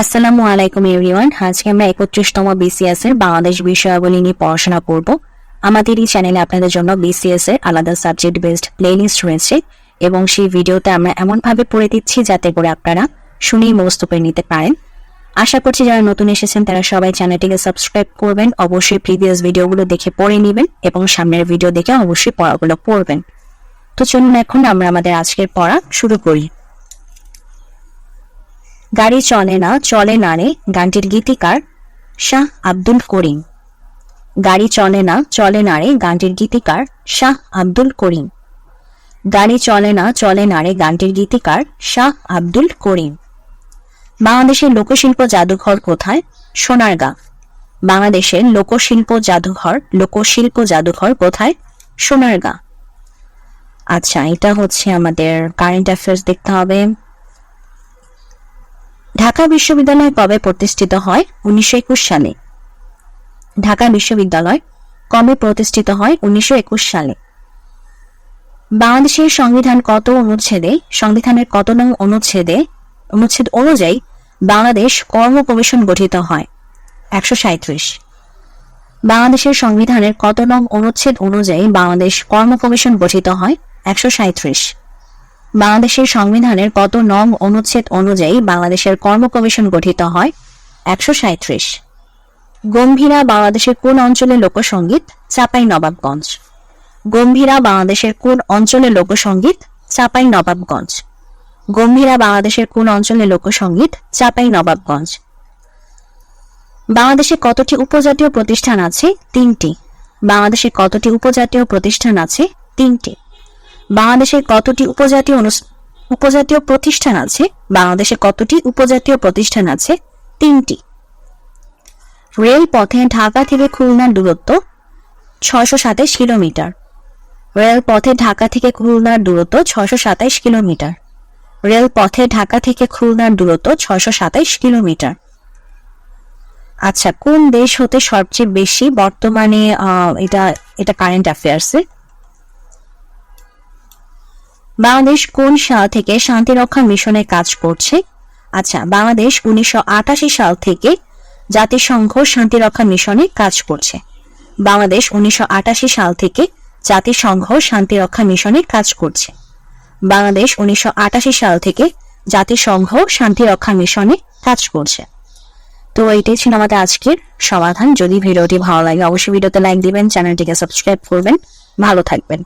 আসসালামু আলাইকুম এভরিওয়ান আজকে আমরা একত্রিশতম বিসিএস এর বাংলাদেশ বিষয়াবলী নিয়ে পড়াশোনা করব। আমাদের এই চ্যানেলে আপনাদের জন্য বিসিএস এর আলাদা সাবজেক্ট বেসড প্লেলিস্ট রয়েছে এবং সেই ভিডিওতে আমরা এমনভাবে পড়ে দিচ্ছি যাতে করে আপনারা শুনেই মুখস্থ করে নিতে পারেন। আশা করছি যারা নতুন এসেছেন, তারা সবাই চ্যানেলটিকে সাবস্ক্রাইব করবেন, অবশ্যই প্রিভিয়াস ভিডিওগুলো দেখে পড়ে নেবেন এবং সামনের ভিডিও দেখে অবশ্যই পড়াগুলো পড়বেন। তো চলুন এখন আমরা আমাদের আজকের পড়া শুরু করি। গাড়ি চলে না চলে না রে, গানটির গীতিকার শাহ আব্দুল করিম। গাড়ি চলে না চলে না রে, গানটির গীতিকার শাহ আব্দুল করিম। গাড়ি চলে না চলে না রে, গানটির গীতিকার শাহ আব্দুল করিম। বাংলাদেশের লোকশিল্প জাদুঘর কোথায়? সোনারগাঁ। বাংলাদেশের লোকশিল্প জাদুঘর লোকশিল্প জাদুঘর কোথায়? সোনারগাঁ। আচ্ছা এটা হচ্ছে আমাদের কারেন্ট অ্যাফেয়ার্স দেখতে হবে। ঢাকা বিশ্ববিদ্যালয় কবে প্রতিষ্ঠিত হয় উনিশশো একুশ সালে। ঢাকা বিশ্ববিদ্যালয় কবে প্রতিষ্ঠিত হয় উনিশশো একুশ সালে। বাংলাদেশের সংবিধান কত অনুচ্ছেদে, সংবিধানের কত নং অনুচ্ছেদে, অনুচ্ছেদ অনুযায়ী বাংলাদেশ কর্ম কমিশন গঠিত হয়? একশো সাঁত্রিশ বাংলাদেশের সংবিধানের কত নং অনুচ্ছেদ অনুযায়ী বাংলাদেশ কর্ম কমিশন গঠিত হয়? একশো সাঁত্রিশ বাংলাদেশের সংবিধানের কত নং অনুচ্ছেদ অনুযায়ী বাংলাদেশের কর্ম কমিশন গঠিত হয়? একশো সাঁত্রিশ গম্ভীরা বাংলাদেশের কোন অঞ্চলের লোকসঙ্গীত চাপাই নবাবগঞ্জ। গম্ভীরা বাংলাদেশের কোন অঞ্চলের লোকসঙ্গীত চাপাই নবাবগঞ্জ। গম্ভীরা বাংলাদেশের কোন অঞ্চলের লোকসঙ্গীত চাপাই নবাবগঞ্জ। বাংলাদেশে কতটি উপজাতীয় প্রতিষ্ঠান আছে? তিনটি। বাংলাদেশে কতটি উপজাতীয় প্রতিষ্ঠান আছে? তিনটি। বাংলাদেশের কতটি উপজাতীয় উপজাতীয় প্রতিষ্ঠান আছে? বাংলাদেশে কতটি উপজাতীয় প্রতিষ্ঠান আছে? তিনটি। রেল পথে ঢাকা থেকে খুলনার দূরত্ব ছয়শো সাতাইশ কিলোমিটার। রেল পথে ঢাকা থেকে খুলনার দূরত্ব ছয়শো সাতাইশ কিলোমিটার। রেল পথে ঢাকা থেকে খুলনার দূরত্ব ছয়শো সাতাইশ কিলোমিটার। আচ্ছা কোন দেশ হতে সবচেয়ে বেশি বর্তমানে এটা এটা কারেন্ট অ্যাফেয়ার্সের বাংলাদেশ কোন সাল থেকে শান্তিরক্ষা মিশনে কাজ করছে? আচ্ছা বাংলাদেশ উনিশশো আটাশি সাল থেকে জাতিসংঘ শান্তিরক্ষা মিশনে কাজ করছে। বাংলাদেশ উনিশশো আটাশি সাল থেকে জাতিসংঘ শান্তিরক্ষা মিশনে কাজ করছে। বাংলাদেশ উনিশশো আটাশি সাল থেকে জাতিসংঘ শান্তিরক্ষা মিশনে কাজ করছে। তো এটাই ছিল আমাদের আজকের সমাধান। যদি ভিডিওটি ভালো লাগে, অবশ্যই ভিডিওতে লাইক দিবেন, চ্যানেলটিকে সাবস্ক্রাইব করবেন। ভালো থাকবেন।